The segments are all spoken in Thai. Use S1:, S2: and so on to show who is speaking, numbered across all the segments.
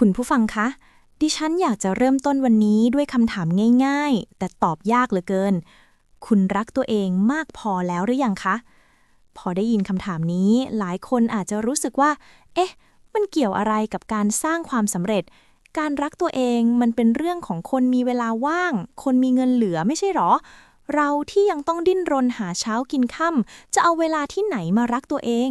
S1: คุณผู้ฟังคะ ดิฉันอยากจะเริ่มต้นวันนี้ด้วยคำถามง่ายๆ แต่ตอบยากเหลือเกิน คุณรักตัวเองมากพอแล้วหรือยังคะ พอได้ยินคำถามนี้ หลายคนอาจจะรู้สึกว่า เอ๊ะ มันเกี่ยวอะไรกับการสร้างความสำเร็จ การรักตัวเองมันเป็นเรื่องของคนมีเวลาว่าง คนมีเงินเหลือไม่ใช่หรอ เราที่ยังต้องดิ้นรนหาเช้ากินค่ำจะเอาเวลาที่ไหนมารักตัวเอง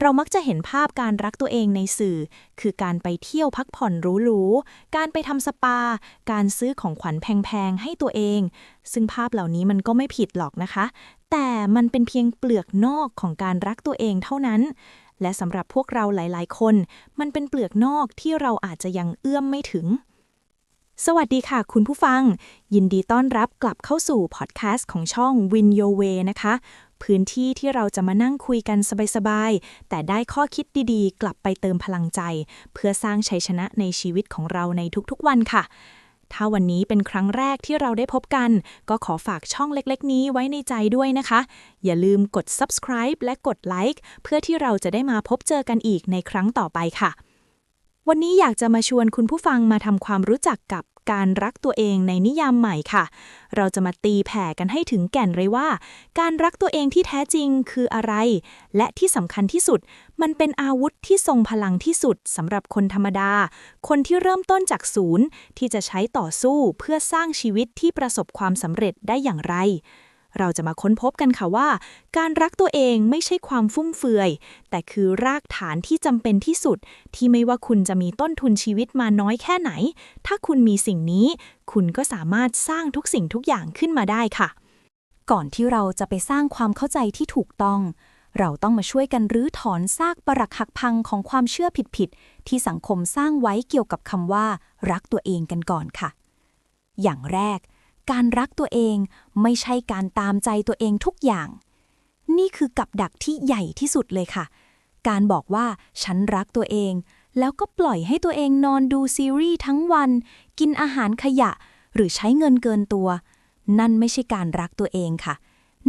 S1: เรามักจะเห็นภาพการรักตัวเองในสื่อ คือการไปเที่ยวพักผ่อนหรูๆ การไปทำสปา การซื้อของขวัญแพงๆ ให้ตัวเอง ซึ่งภาพเหล่านี้มันก็ไม่ผิดหรอกนะคะ แต่มันเป็นเพียงเปลือกนอกของการรักตัวเองเท่านั้น และสำหรับพวกเราหลายๆ คน มันเป็นเปลือกนอกที่เราอาจจะยังเอื้อมไม่ถึงสวัสดีค่ะคุณผู้ฟัง ยินดีต้อนรับกลับเข้าสู่พอดแคสต์ของช่อง Win Your Way นะคะ พื้นที่ที่เราจะมานั่งคุยกันสบายๆ แต่ได้ข้อคิดดีๆ กลับไปเติมพลังใจ เพื่อสร้างชัยชนะในชีวิตของเราในทุกๆวันค่ะ ถ้าวันนี้เป็นครั้งแรกที่เราได้พบกัน ก็ขอฝากช่องเล็กๆ นี้ไว้ในใจด้วยนะคะ อย่าลืมกด subscribe และกดไลค์เพื่อที่เราจะได้มาพบเจอกันอีกในครั้งต่อไปค่ะ วันนี้อยากจะมาชวนคุณผู้ฟังมาทำความรู้จักกับการรักตัวเองในนิยามใหม่ค่ะ เราจะมาตีแผ่กันให้ถึงแก่นเลยว่า การรักตัวเองที่แท้จริงคืออะไร และที่สำคัญที่สุด มันเป็นอาวุธที่ทรงพลังที่สุดสำหรับคนธรรมดา คนที่เริ่มต้นจากศูนย์ที่จะใช้ต่อสู้เพื่อสร้างชีวิตที่ประสบความสำเร็จได้อย่างไร เราจะมาค้นพบกันค่ะว่า การรักตัวเองไม่ใช่ความฟุ่มเฟือย แต่คือรากฐานที่จำเป็นที่สุด ที่ไม่ว่าคุณจะมีต้นทุนชีวิตมาน้อยแค่ไหน ถ้าคุณมีสิ่งนี้ คุณก็สามารถสร้างทุกสิ่งทุกอย่างขึ้นมาได้ค่ะ
S2: ก่อนที่เราจะไปสร้างความเข้าใจที่ถูกต้อง เราต้องมาช่วยกันรื้อถอนซากปรักหักพังของความเชื่อผิดๆที่สังคมสร้างไว้เกี่ยวกับคำว่า รักตัวเองกันก่อนค่ะ อย่างแรก การรักตัวเองไม่ใช่การตามใจตัวเองทุกอย่าง นี่คือกับดักที่ใหญ่ที่สุดเลยค่ะ การบอกว่าฉันรักตัวเอง แล้วก็ปล่อยให้ตัวเองนอนดูซีรีส์ทั้งวัน กินอาหารขยะ หรือใช้เงินเกินตัว นั่นไม่ใช่การรักตัวเองค่ะ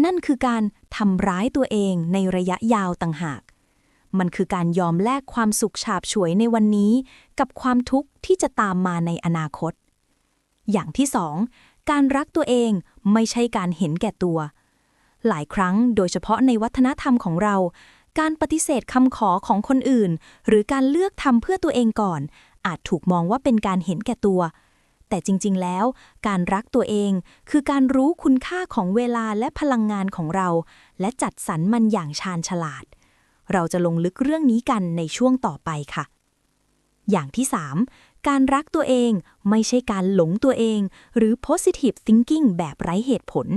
S2: นั่นคือการทำร้ายตัวเองในระยะยาวต่างหาก มันคือการยอมแลกความสุขฉาบฉวยในวันนี้ กับความทุกข์ที่จะตามมาในอนาคตอย่างที่สอง การรักตัวเองไม่ใช่การเห็นแก่ตัว หลายครั้งโดยเฉพาะในวัฒนธรรมของเรา การปฏิเสธคำขอของคนอื่น หรือการเลือกทำเพื่อตัวเองก่อน อาจถูกมองว่าเป็นการเห็นแก่ตัว แต่จริงๆ แล้ว การรักตัวเองคือการรู้คุณค่าของเวลาและพลังงานของเรา และจัดสรรมันอย่างชาญฉลาด เราจะลงลึกเรื่องนี้กันในช่วงต่อไปค่ะอย่างที่ 3 การรักตัวเองไม่ใช่การหลงตัวเอง หรือ positive thinking แบบไร้เหตุผล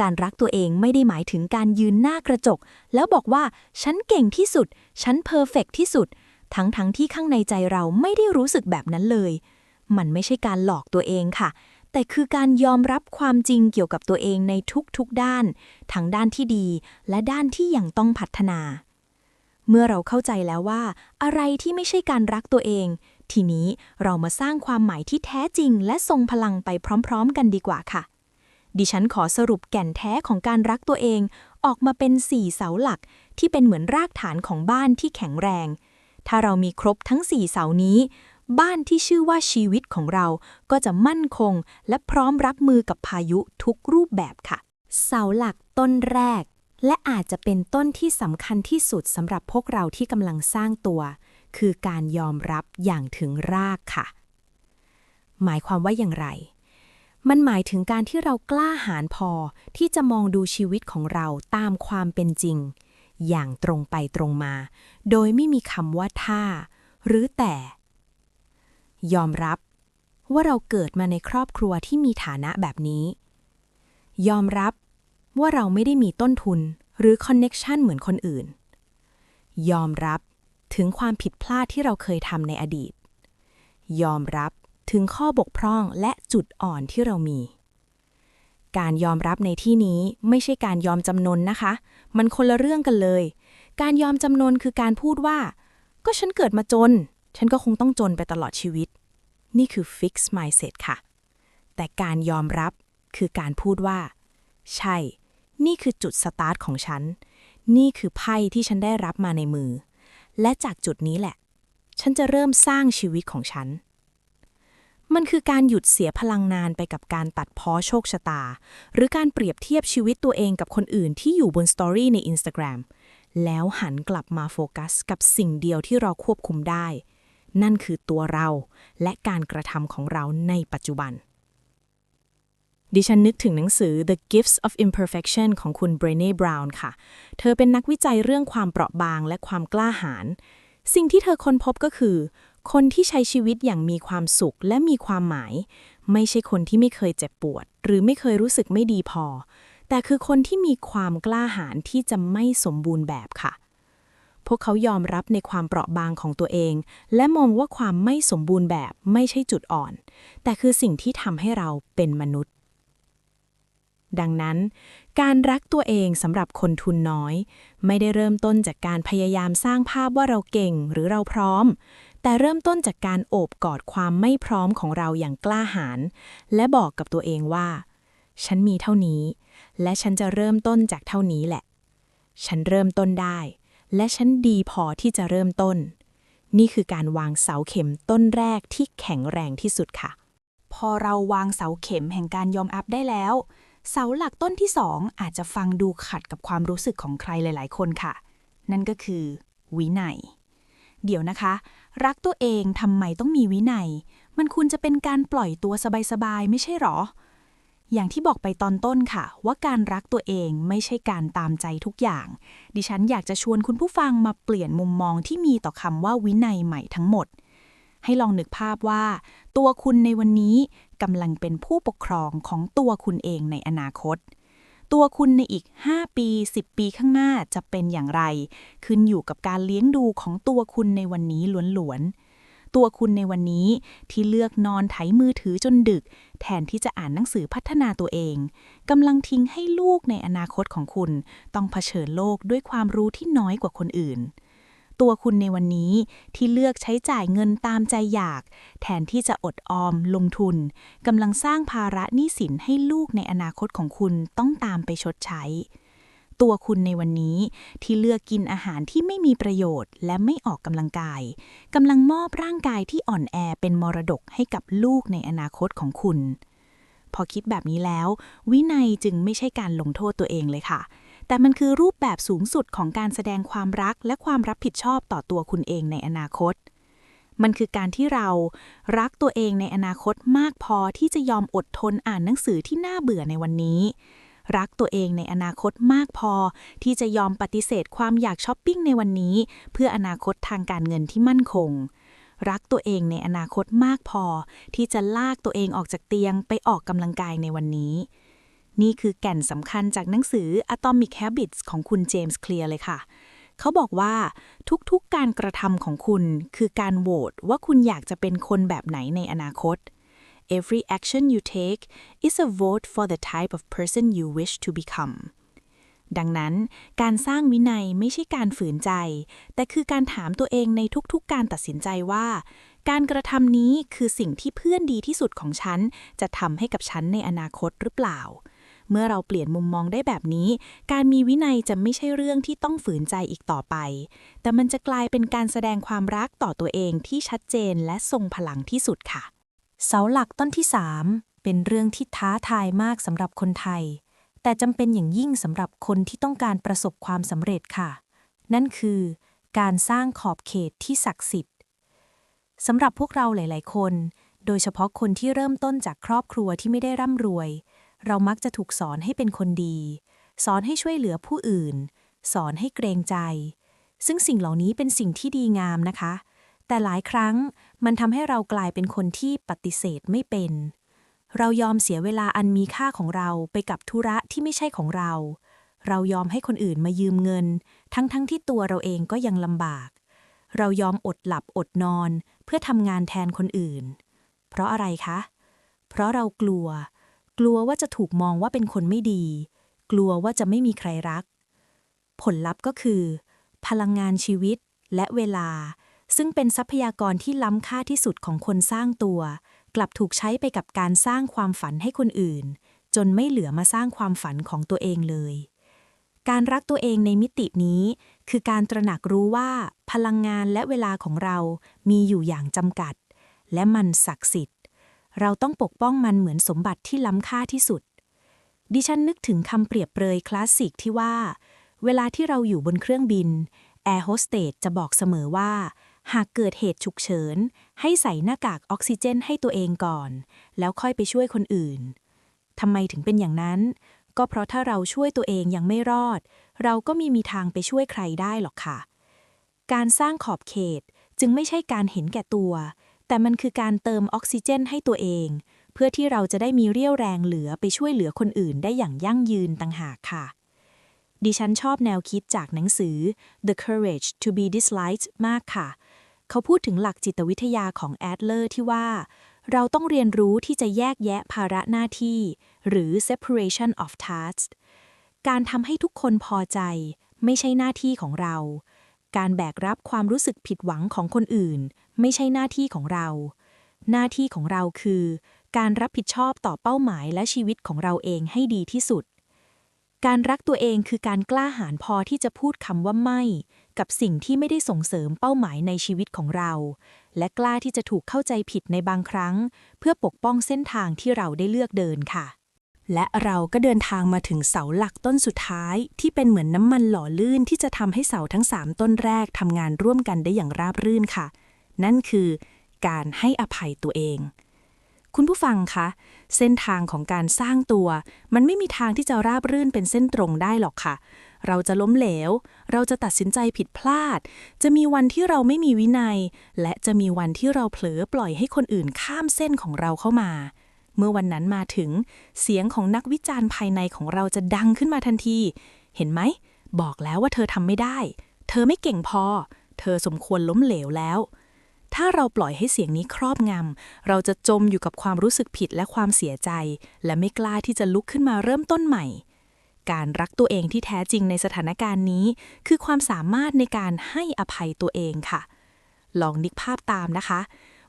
S2: การรักตัวเองไม่ได้หมายถึงการยืนหน้ากระจก แล้วบอกว่า ฉันเก่งที่สุด ฉันเพอร์เฟกที่สุด ทั้งทั้งที่ข้างในใจเราไม่ได้รู้สึกแบบนั้นเลย มันไม่ใช่การหลอกตัวเองค่ะ แต่คือการยอมรับความจริงเกี่ยวกับตัวเองในทุกๆด้าน ทั้งด้านที่ดี และด้านที่ยังต้องพัฒนา เมื่อเราเข้าใจแล้วว่า อะไรที่ไม่ใช่การรักตัวเอง ทีนี้เรามาสร้างความหมายที่แท้จริง และทรงพลังไปพร้อม ๆ กันดีกว่าค่ะ ดิฉันขอสรุปแก่นแท้ของการรักตัวเอง ออกมาเป็น4เสาหลัก ที่เป็นเหมือนรากฐานของบ้านที่แข็งแรง ถ้าเรามีครบทั้ง4เสานี้ บ้านที่ชื่อว่าชีวิตของเราก็จะมั่นคง และพร้อมรับมือกับพายุทุกรูปแบบค่ะ เสาหลักต้นแรกและอาจจะเป็นต้นที่สำคัญที่สุดสำหรับพวกเราที่กำลังสร้างตัว คือการยอมรับอย่างถึงรากค่ะ หมายความว่าอย่างไร มันหมายถึงการที่เรากล้าหาญพอที่จะมองดูชีวิตของเราตามความเป็นจริง อย่างตรงไปตรงมา โดยไม่มีคำว่าถ้าหรือแต่ ยอมรับว่าเราเกิดมาในครอบครัวที่มีฐานะแบบนี้ ยอมรับว่าเราไม่ได้มีต้นทุนหรือคอนเน็กชันเหมือนคนอื่น ยอมรับ ถึงความผิดพลาดที่เราเคยทำในอดีต ยอมรับถึงข้อบกพร่องและจุดอ่อนที่เรามี การยอมรับในที่นี้ไม่ใช่การยอมจำนนนะคะ มันคนละเรื่องกันเลย การยอมจำนนคือการพูดว่า ก็ฉันเกิดมาจน ฉันก็คงต้องจนไปตลอดชีวิต นี่คือ fix mindset ค่ะ แต่การยอมรับคือการพูดว่า ใช่ นี่คือจุดสตาร์ทของฉัน นี่คือไพ่ที่ฉันได้รับมาในมือ และจากจุดนี้แหละ
S1: ฉันจะเริ่มสร้างชีวิตของฉัน มันคือการหยุดเสียพลังงานไปกับการตัดพ้อโชคชะตา หรือการเปรียบเทียบชีวิตตัวเองกับคนอื่นที่อยู่บนสตอรี่ใน Instagram แล้วหันกลับมาโฟกัสกับสิ่งเดียวที่เราควบคุมได้ นั่นคือตัวเราและการกระทำของเราในปัจจุบัน ดิฉันนึกถึงหนังสือ The Gifts of Imperfection ของคุณ Brené Brown ค่ะ เธอเป็นนักวิจัยเรื่องความเปราะบางและความกล้าหาญ สิ่งที่เธอค้นพบก็คือ คนที่ใช้ชีวิตอย่างมีความสุขและมีความหมาย ไม่ใช่คนที่ไม่เคยเจ็บปวด หรือไม่เคยรู้สึกไม่ดีพอ แต่คือคนที่มีความกล้าหาญที่จะไม่สมบูรณ์แบบค่ะ พวกเขายอมรับในความเปราะบางของตัวเอง และมองว่าความไม่สมบูรณ์แบบไม่ใช่จุดอ่อน แต่คือสิ่งที่ทำให้เราเป็นมนุษย์ ดังนั้น การรักตัวเองสำหรับคนทุนน้อย ไม่ได้เริ่มต้นจากการพยายามสร้างภาพว่าเราเก่งหรือเราพร้อม แต่เริ่มต้นจากการโอบกอดความไม่พร้อมของเราอย่างกล้าหาญและบอกกับตัวเองว่า ฉันมีเท่านี้ และฉันจะเริ่มต้นจากเท่านี้แหละ ฉันเริ่มต้นได้ และฉันดีพอที่จะเริ่มต้น นี่คือการวางเสาเข็มต้นแรกที่แข็งแรงที่สุดค่ะ
S2: พอเราวางเสาเข็มแห่งการยอมอัพได้แล้ว เสาหลักต้นที่สองอาจจะฟังดูขัดกับความรู้สึกของใครหลาย ๆ คนค่ะ นั่นก็คือ วินัย เดี๋ยวนะคะ รักตัวเองทำไมต้องมีวินัย มันควรจะเป็นการปล่อยตัวสบาย ๆ ไม่ใช่หรอ อย่างที่บอกไปตอนต้นค่ะ ว่าการรักตัวเองไม่ใช่การตามใจทุกอย่าง ดิฉันอยากจะชวนคุณผู้ฟังมาเปลี่ยนมุมมองที่มีต่อคำว่าวินัยใหม่ทั้งหมด ให้ลองนึกภาพว่า ตัวคุณในวันนี้กำลังเป็นผู้ปกครองของตัวคุณเองในอนาคต ตัวคุณในอีก 5 ปี 10 ปีข้างหน้าจะเป็นอย่างไร ขึ้นอยู่กับการเลี้ยงดูของตัวคุณในวันนี้ล้วนๆ ตัวคุณในวันนี้ที่เลือกนอนไถมือถือจนดึก แทนที่จะอ่านหนังสือพัฒนาตัวเองกำลังทิ้งให้ลูกในอนาคตของคุณ ต้องเผชิญโลกด้วยความรู้ที่น้อยกว่าคนอื่น ตัวคุณในวันนี้ที่เลือกใช้จ่ายเงินตามใจอยาก แทนที่จะอดออมลงทุนกำลังสร้างภาระหนี้สินให้ลูกในอนาคตของคุณต้องตามไปชดใช้ ตัวคุณในวันนี้ที่เลือกกินอาหารที่ไม่มีประโยชน์ และไม่ออกกำลังกายกำลังมอบร่างกายที่อ่อนแอเป็นมรดกให้กับลูกในอนาคตของคุณ พอคิดแบบนี้แล้ว วินัยจึงไม่ใช่การลงโทษตัวเองเลยค่ะ แต่มันคือรูปแบบสูงสุดของการแสดงความรักและความรับผิดชอบต่อตัวคุณเองในอนาคต มันคือการที่เรารักตัวเองในอนาคตมากพอที่จะยอมอดทนอ่านหนังสือที่น่าเบื่อในวันนี้ รักตัวเองในอนาคตมากพอที่จะยอมปฏิเสธความอยากช้อปปิ้งในวันนี้ เพื่ออนาคตทางการเงินที่มั่นคงรักตัวเองในอนาคตมากพอ ที่จะลากตัวเองออกจากเตียงไปออกกำลังกายในวันนี้ นี่คือแก่นสำคัญจากหนังสือ Atomic Habits ของคุณเจมส์เคลียร์เลยค่ะ เขาบอกว่าทุกๆการกระทำของคุณคือการโหวตว่าคุณอยากจะเป็นคนแบบไหนในอนาคต Every action you take is a vote for the type of person you wish to become ดังนั้นการสร้างวินัยไม่ใช่การฝืนใจ แต่คือการถามตัวเองในทุกๆการตัดสินใจว่า การกระทำนี้คือสิ่งที่เพื่อนดีที่สุดของฉัน จะทำให้กับฉันในอนาคตหรือเปล่า เมื่อเราเปลี่ยนมุมมองได้แบบนี้ การมีวินัยจะไม่ใช่เรื่องที่ต้องฝืนใจอีกต่อไป แต่มันจะกลายเป็นการแสดงความรักต่อตัวเองที่ชัดเจนและทรงพลังที่สุดค่ะ เสาหลักต้นที่ 3 เป็นเรื่องที่ท้าทายมากสำหรับคนไทย แต่จำเป็นอย่างยิ่งสำหรับคนที่ต้องการประสบความสำเร็จค่ะ นั่นคือ การสร้างขอบเขตที่ศักดิ์สิทธิ์สำหรับพวกเราหลาย ๆ คน โดยเฉพาะคนที่เริ่มต้นจากครอบครัวที่ไม่ได้ร่ำรวย เรามักจะถูกสอนให้เป็นคนดี สอนให้ช่วยเหลือผู้อื่น สอนให้เกรงใจ ซึ่งสิ่งเหล่านี้เป็นสิ่งที่ดีงามนะคะ แต่หลายครั้งมันทำให้เรากลายเป็นคนที่ปฏิเสธไม่เป็น เรายอมเสียเวลาอันมีค่าของเราไปกับธุระที่ไม่ใช่ของเรา เรายอมให้คนอื่นมายืมเงิน ทั้งๆทที่ตัวเราเองก็ยังลำบาก เรายอมอดหลับอดนอน เพื่อทำงานแทนคนอื่น เพราะอะไรคะ เพราะเรากลัว ลัวว่าจะถูกมองว่าเป็นคนไม่ดี กลัวว่าจะไม่มีใครรัก ผลลัพธ์ก็คือ พลังงานชีวิตและเวลา ซึ่งเป็นทรัพยากรที่ล้ำค่าที่สุดของคนสร้างตัว กลับถูกใช้ไปกับการสร้างความฝันให้คนอื่น จนไม่เหลือมาสร้างความฝันของตัวเองเลย การรักตัวเองในมิตินี้
S1: คือการตระหนักรู้ว่า พลังงานและเวลาของเรามีอยู่อย่างจำกัด และมันศักดิ์สิทธิ์ เราต้องปกป้องมันเหมือนสมบัติที่ล้ำค่าที่สุด ดิฉันนึกถึงคำเปรียบเปรยคลาสสิกที่ว่า เวลาที่เราอยู่บนเครื่องบินแอร์โฮสเตสจะบอกเสมอว่า หากเกิดเหตุฉุกเฉิน ให้ใส่หน้ากากออกซิเจนให้ตัวเองก่อน แล้วค่อยไปช่วยคนอื่นทำไมถึงเป็นอย่างนั้น ก็เพราะถ้าเราช่วยตัวเองยังไม่รอด เราก็มีมีทางไปช่วยใครได้หรอกค่ะ การสร้างขอบเขตจึงไม่ใช่การเห็นแก่ตัว แต่มันคือการเติมออกซิเจนให้ตัวเอง เพื่อที่เราจะได้มีเรี่ยวแรงเหลือไปช่วยเหลือคนอื่นได้อย่างยั่งยืนต่างหากค่ะ ดิฉันชอบแนวคิดจากหนังสือ The Courage to be Disliked มากค่ะ เขาพูดถึงหลักจิตวิทยาของแอดเลอร์ที่ว่า เราต้องเรียนรู้ที่จะแยกแยะภาระหน้าที่ หรือ separation of tasks การทำให้ทุกคนพอใจ ไม่ใช่หน้าที่ของเรา การแบกรับความรู้สึกผิดหวังของคนอื่น ไม่ใช่หน้าที่ของเรา หน้าที่ของเราคือ การรับผิดชอบต่อเป้าหมายและชีวิตของเราเองให้ดีที่สุด การรักตัวเองคือการกล้าหาญพอที่จะพูดคำว่าไม่ กับสิ่งที่ไม่ได้ส่งเสริมเป้าหมายในชีวิตของเรา และกล้าที่จะถูกเข้าใจผิดในบางครั้ง เพื่อปกป้องเส้นทางที่เราได้เลือกเดินค่ะและเราก็เดินทางมาถึงเสาหลักต้นสุดท้ายที่เป็นเหมือนน้ำมันหล่อลื่นที่จะทำให้เสาทั้ง 3 ต้นแรกทำงานร่วมกันได้อย่างราบรื่นค่ะ นั่นคือการให้อภัยตัวเอง คุณผู้ฟังคะ เส้นทางของการสร้างตัว มันไม่มีทางที่จะราบรื่นเป็นเส้นตรงได้หรอกค่ะ เราจะล้มเหลว เราจะตัดสินใจผิดพลาด จะมีวันที่เราไม่มีวินัย และจะมีวันที่เราเผลอปล่อยให้คนอื่นข้ามเส้นของเราเข้ามา เมื่อวันนั้นมาถึง เสียงของนักวิจารณ์ภายในของเราจะดังขึ้นมาทันที เห็นไหม บอกแล้วว่าเธอทำไม่ได้ เธอไม่เก่งพอ เธอสมควรล้มเหลวแล้ว ถ้าเราปล่อยให้เสียงนี้ครอบงำ เราจะจมอยู่กับความรู้สึกผิดและความเสียใจ และไม่กล้าที่จะลุกขึ้นมาเริ่มต้นใหม่ การรักตัวเองที่แท้จริงในสถานการณ์นี้ คือความสามารถในการให้อภัยตัวเองค่ะ ลองนึกภาพตามนะคะ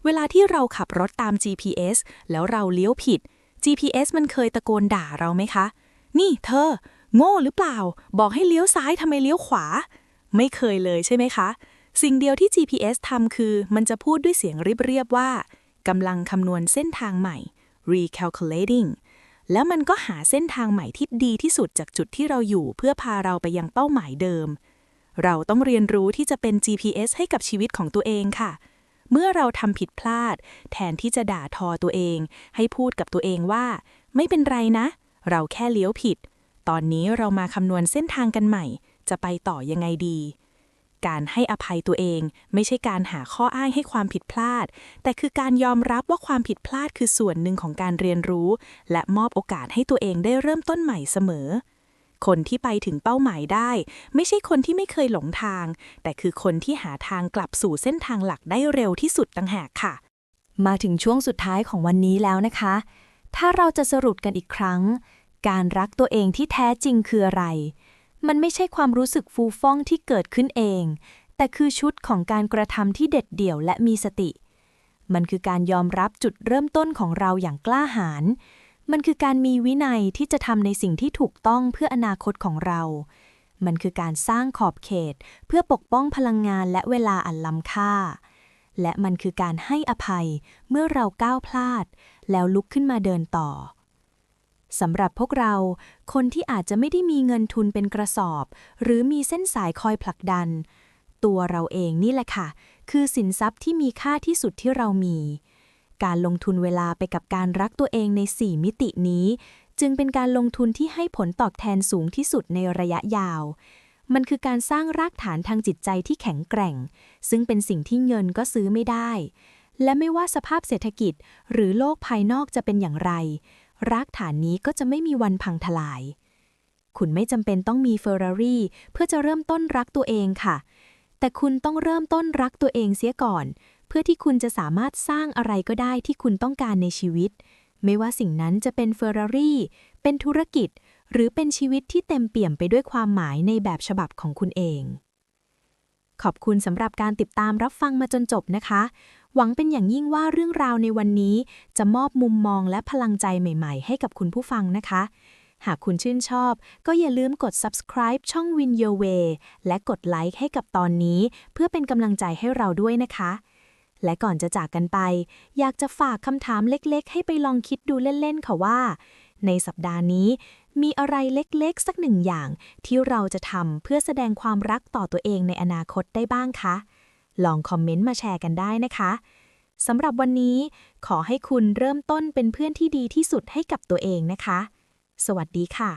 S1: เวลาที่เราขับรถตาม GPS แล้วเราเลี้ยวผิด GPS มันเคยตะโกนด่าเราไหมคะ นี่เธอ โง่หรือเปล่า บอกให้เลี้ยวซ้ายทำไมเลี้ยวขวา ไม่เคยเลยใช่ไหมคะ สิ่งเดียวที่ GPS ทำคือมันจะพูดด้วยเสียงเรียบๆว่ากำลังคำนวณเส้นทางใหม่ recalculating แล้วมันก็หาเส้นทางใหม่ที่ดีที่สุดจากจุดที่เราอยู่ เพื่อพาเราไปยังเป้าหมายเดิม เราต้องเรียนรู้ที่จะเป็น GPS ให้กับชีวิตของตัวเองค่ะ เมื่อเราทำผิดพลาด แทนที่จะด่าทอตัวเอง ให้พูดกับตัวเองว่า ไม่เป็นไรนะ เราแค่เลี้ยวผิด ตอนนี้เรามาคำนวณเส้นทางกันใหม่ จะไปต่อยังไงดี การให้อภัยตัวเอง ไม่ใช่การหาข้ออ้างให้ความผิดพลาด แต่คือการยอมรับว่าความผิดพลาดคือส่วนหนึ่งของการเรียนรู้ และมอบโอกาสให้ตัวเองได้เริ่มต้นใหม่เสมอ คนที่ไปถึงเป้าหมายได้ ไม่ใช่คนที่ไม่เคยหลงทาง แต่คือคนที่หาทางกลับสู่เส้นทางหลักได้เร็วที่สุดต่างหากค่ะ
S2: มาถึงช่วงสุดท้ายของวันนี้แล้วนะคะ ถ้าเราจะสรุปกันอีกครั้ง การรักตัวเองที่แท้จริงคืออะไร มันไม่ใช่ความรู้สึกฟูฟ่องที่เกิดขึ้นเอง แต่คือชุดของการกระทำที่เด็ดเดี่ยวและมีสติ มันคือการยอมรับจุดเริ่มต้นของเราอย่างกล้าหาญ มันคือการมีวินัยที่จะทำในสิ่งที่ถูกต้องเพื่ออนาคตของเรา มันคือการสร้างขอบเขต เพื่อปกป้องพลังงานและเวลาอันล้ำค่า และมันคือการให้อภัยเมื่อเราก้าวพลาด แล้วลุกขึ้นมาเดินต่อ สำหรับพวกเรา คนที่อาจจะไม่ได้มีเงินทุนเป็นกระสอบ หรือมีเส้นสายคอยผลักดัน ตัวเราเองนี่แหละค่ะ คือสินทรัพย์ที่มีค่าที่สุดที่เรามี การลงทุนเวลาไปกับการรักตัวเองใน 4 มิตินี้ จึงเป็นการลงทุนที่ให้ผลตอบแทนสูงที่สุดในระยะยาว มันคือการสร้างรากฐานทางจิตใจที่แข็งแกร่ง ซึ่งเป็นสิ่งที่เงินก็ซื้อไม่ได้และไม่ว่าสภาพเศรษฐกิจหรือโลกภายนอกจะเป็นอย่างไร รากฐานนี้ก็จะไม่มีวันพังทลาย คุณไม่จำเป็นต้องมีเฟอร์รารี่เพื่อจะเริ่มต้นรักตัวเองค่ะ แต่คุณต้องเริ่มต้นรักตัวเองเสียก่อน เพื่อที่คุณจะสามารถสร้างอะไรก็ได้ที่คุณต้องการในชีวิต ไม่ว่าสิ่งนั้นจะเป็นเฟอร์รารี่ เป็นธุรกิจ หรือเป็นชีวิตที่เต็มเปี่ยมไปด้วยความหมายในแบบฉบับของคุณเองขอบคุณสำหรับการติดตามรับฟังมาจนจบนะคะ หวังเป็นอย่างยิ่งว่าเรื่องราวในวันนี้ จะมอบมุมมองและพลังใจใหม่ๆ ให้กับคุณผู้ฟังนะคะ
S1: หากคุณชื่นชอบ ก็อย่าลืมกด subscribe ช่อง Win Your Way และกดไลค์ให้กับตอนนี้ เพื่อเป็นกำลังใจให้เราด้วยนะคะ และก่อนจะจากกันไป อยากจะฝากคำถามเล็กๆ ให้ไปลองคิดดูเล่นๆ ค่ะว่า ในสัปดาห์นี้มีอะไรเล็กๆ สักหนึ่งอย่างที่เราจะทำเพื่อแสดงความรักต่อตัวเองในอนาคตได้บ้างคะ ลองคอมเมนต์มาแชร์กันได้นะคะสำหรับวันนี้ขอให้คุณเริ่มต้นเป็นเพื่อนที่ดีที่สุดให้กับตัวเองนะคะ สวัสดีค่ะ